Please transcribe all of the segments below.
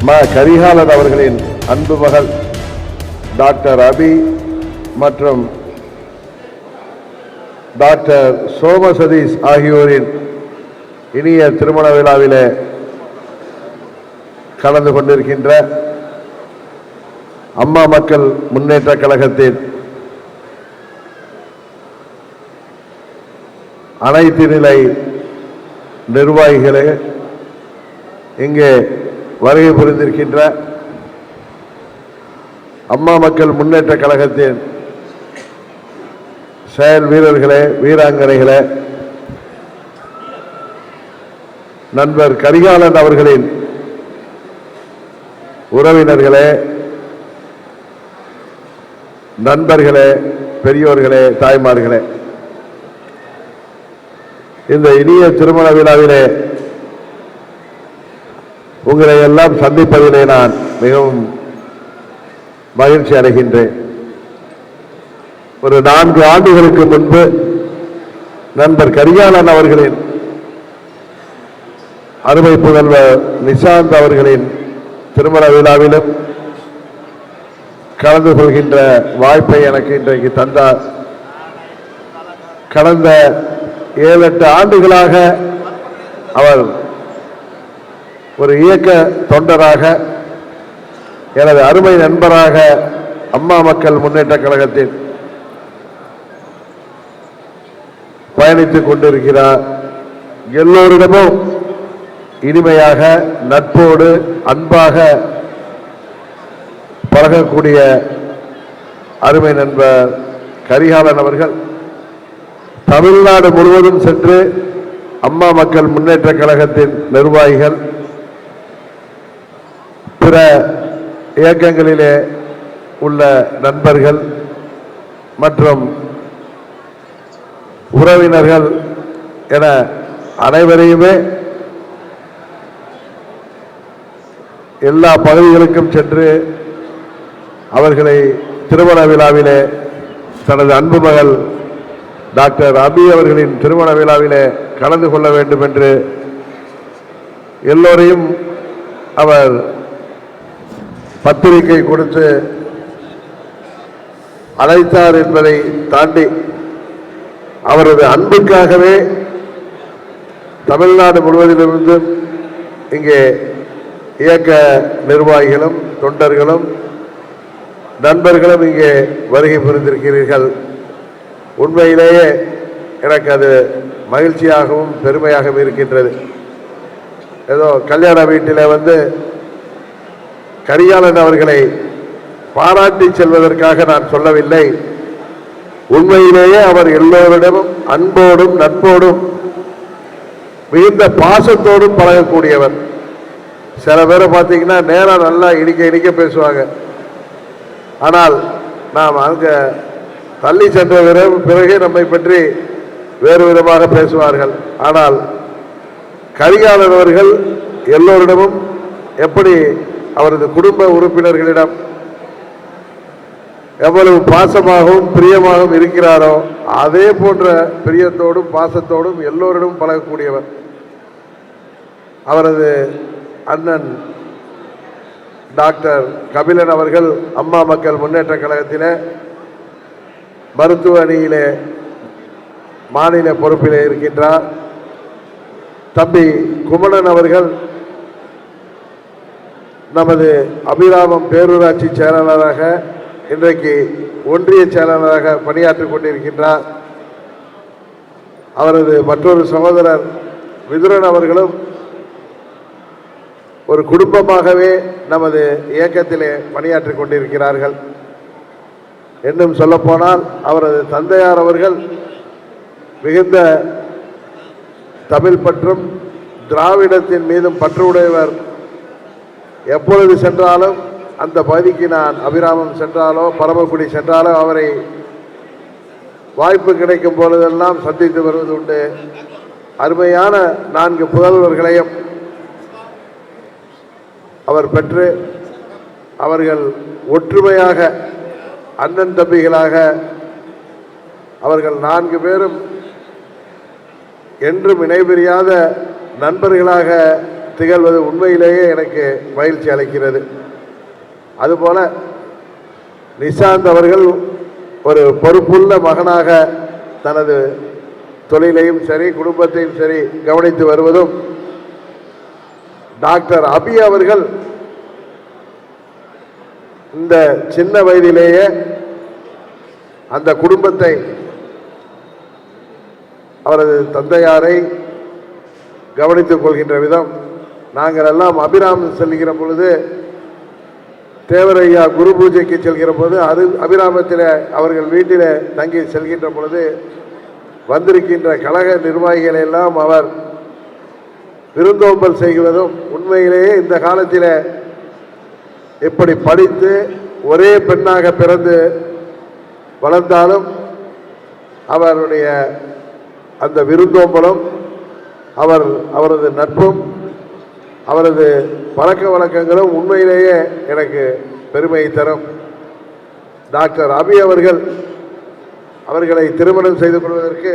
ம கரிகாலன் அவர்களின் அன்பு மகள் டாக்டர் அபி மற்றும் டாக்டர் சோம சதீஷ் ஆகியோரின் இனிய திருமண விழாவிலே கலந்து கொண்டிருக்கின்ற அம்மா மக்கள் முன்னேற்ற கழகத்தின் அனைத்து நிலை நிர்வாகிகளே இங்கே வருகை புரிந்திருக்கின்ற அம்மா மக்கள் முன்னேற்ற கழகத்தின் செயல் வீரர்களே வீராங்கனைகளே நண்பர் கரிகாலன் அவர்களின் உறவினர்களே நண்பர்களே பெரியோர்களே தாய்மார்களே இந்த இனிய திருமண விழாவிலே உங்களை எல்லாம் சந்திப்பதிலே நான் மிகவும் மகிழ்ச்சி அடைகின்றேன். ஒரு நான்கு ஆண்டுகளுக்கு முன்பு நண்பர் கரிகாலன் அவர்களின் அருமை புதல்வர் நிஷாந்த் அவர்களின் திருமண விழாவிலும் கலந்து கொள்கின்ற வாய்ப்பை எனக்கு இன்றைக்கு தந்தார். கடந்த ஏழு எட்டு ஆண்டுகளாக அவர் ஒரு இயக்க தொண்டராக எனது அருமை நண்பராக அம்மா மக்கள் முன்னேற்ற கழகத்தில் பயணித்துக் கொண்டிருக்கிறார். எல்லோரிடமும் இனிமையாக நட்போடு அன்பாக பழகக்கூடிய அருமை நண்பர் கரிகாலன் அவர்கள். தமிழ்நாடு முழுவதும் சென்று அம்மா மக்கள் முன்னேற்ற கழகத்தின் நிர்வாகிகள் பிற இயக்கங்களிலே உள்ள நண்பர்கள் மற்றும் உறவினர்கள் என அனைவரையுமே எல்லா பகுதிகளுக்கும் சென்று அவர்களை திருமண விழாவிலே தனது அன்பு மகள் டாக்டர் அபி அவர்களின் திருமண விழாவிலே கலந்து கொள்ள வேண்டும் என்று எல்லோரையும் அவர் பத்திரிகை கொடுத்து அழைத்தார் என்பதை தாண்டி அவரது அன்புக்காகவே தமிழ்நாடு முழுவதிலிருந்து இங்கே இயக்க நிர்வாகிகளும் தொண்டர்களும் நண்பர்களும் இங்கே வருகை புரிந்திருக்கிறீர்கள். உண்மையிலேயே எனக்கு அது மகிழ்ச்சியாகவும் பெருமையாகவும் இருக்கின்றது. ஏதோ கல்யாண வீட்டில் வந்து கரிகாலன் அவர்களை பாராட்டி செல்வதற்காக நான் சொல்லவில்லை. உண்மையிலேயே அவர் எல்லோரிடமும் அன்போடும் நட்போடும் மிகுந்த பாசத்தோடும் பழகக்கூடியவர். சில பேரை பார்த்தீங்கன்னா நேரம் நல்லா இடிக்க இடிக்க பேசுவாங்க. ஆனால் நாம் அங்கே தள்ளி சென்ற பிறகு- பிறகு நம்மை பற்றி வேறு விதமாக பேசுவார்கள். ஆனால் கரிகாலன் அவர்கள் எல்லோரிடமும் எப்படி அவரது குடும்ப உறுப்பினர்களிடம் எவ்வளவு பாசமாகவும் பிரியமாகவும் இருக்கிறாரோ அதே போன்ற பிரியத்தோடும் பாசத்தோடும் எல்லோரிடம் பழகக்கூடியவர். அவரது அண்ணன் டாக்டர் கபிலன் அவர்கள் அம்மா மக்கள் முன்னேற்ற கழகத்திலே மருத்துவ அணியிலே மாநில பொறுப்பிலே இருக்கின்றார். தம்பி குமணன் அவர்கள் நமது அபிராமம் பேரூராட்சி செயலாளராக இன்றைக்கு ஒன்றிய செயலாளராக பணியாற்றிக் கொண்டிருக்கின்றார். அவரது மற்றொரு சகோதரர் விதுரன் அவர்களும் ஒரு குடும்பமாகவே நமது இயக்கத்திலே பணியாற்றிக் கொண்டிருக்கிறார்கள். இன்னும் சொல்லப்போனால் அவரது தந்தையார் அவர்கள் மிகுந்த தமிழ் பற்றும் திராவிடத்தின் மீதும் பற்று உடையவர் எப்பொழுது சென்றாலும் அந்த பகுதிக்கு நான் அபிராமம் சென்றாலோ பரமக்குடி சென்றாலோ அவரை வாய்ப்பு கிடைக்கும் பொழுதெல்லாம் சந்தித்து வருவது உண்டு. அருமையான நான்கு புதல்வர்களையும் அவர் பெற்று அவர்கள் ஒற்றுமையாக அண்ணன் தம்பிகளாக அவர்கள் நான்கு பேரும் என்றும் இணைபிரியாத நண்பர்களாக திகழ்வது உண்மையிலேயே எனக்கு மகிழ்ச்சி அளிக்கிறது. அதுபோல நிஷாந்த் அவர்கள் ஒரு பொறுப்புள்ள மகனாக தனது தொழிலையும் சரி குடும்பத்தையும் சரி கவனித்து வருவதும் டாக்டர் அபி அவர்கள் இந்த சின்ன வயதிலேயே அந்த குடும்பத்தை அவரது தந்தையாரை கவனித்துக் கொள்கின்ற விதம் நாங்கள் எல்லாம் அபிராமம் செல்கிற பொழுது தேவரையா குரு பூஜைக்கு செல்கிற போது அது அபிராமத்தில் அவர்கள் வீட்டில் தங்கி செல்கின்ற பொழுது வந்திருக்கின்ற கழக நிர்வாகிகளை எல்லாம் அவர் விருந்தோம்பல் செய்வதும் உண்மையிலேயே இந்த காலத்தில் இப்படி படித்து ஒரே பெண்ணாக பிறந்து வளர்ந்தாலும் அவருடைய அந்த விருந்தோம்பலும் அவர் அவரது நட்பும் அவரது பழக்க வழக்கங்களும் உண்மையிலேயே எனக்கு பெருமை தரும். டாக்டர் அபி அவர்கள் அவர்களை திருமணம் செய்து கொள்வதற்கு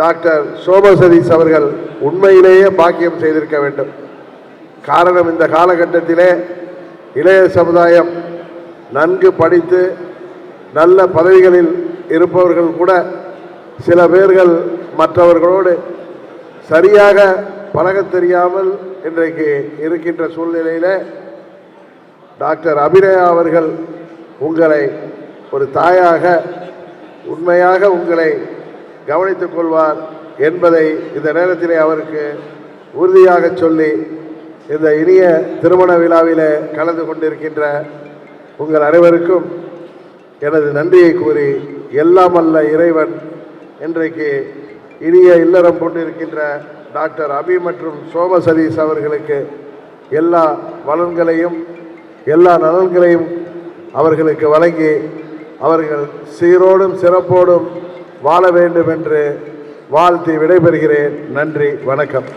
டாக்டர் சோபா சதீஷ் அவர்கள் உண்மையிலேயே பாக்கியம் செய்திருக்க வேண்டும். காரணம் இந்த காலகட்டத்திலே இளைய சமுதாயம் நன்கு படித்து நல்ல பதவிகளில் இருப்பவர்கள் கூட சில பேர்கள் மற்றவர்களோடு சரியாக பழகத் தெரியாமல் இன்றைக்கு இருக்கின்ற சூழ்நிலையில் டாக்டர் அபிநயா அவர்கள் உங்களை ஒரு தாயாக உண்மையாக உங்களை கவனித்துக் கொள்வார் என்பதை இந்த நேரத்திலே அவருக்கு உறுதியாக சொல்லி இந்த இனிய திருமண விழாவில் கலந்து கொண்டிருக்கின்ற உங்கள் அனைவருக்கும் எனது நன்றியை கூறி எல்லாம் அல்ல இறைவன் இன்றைக்கு இனிய இல்லறம் கொண்டிருக்கின்ற டாக்டர் அபி மற்றும் சோம சதீஷ் அவர்களுக்கு எல்லா வளன்களையும் எல்லா நலன்களையும் அவர்களுக்கு வழங்கி அவர்கள் சீரோடும் சிறப்போடும் வாழ வேண்டும் என்று வாழ்த்தி விடைபெறுகிறேன். நன்றி வணக்கம்.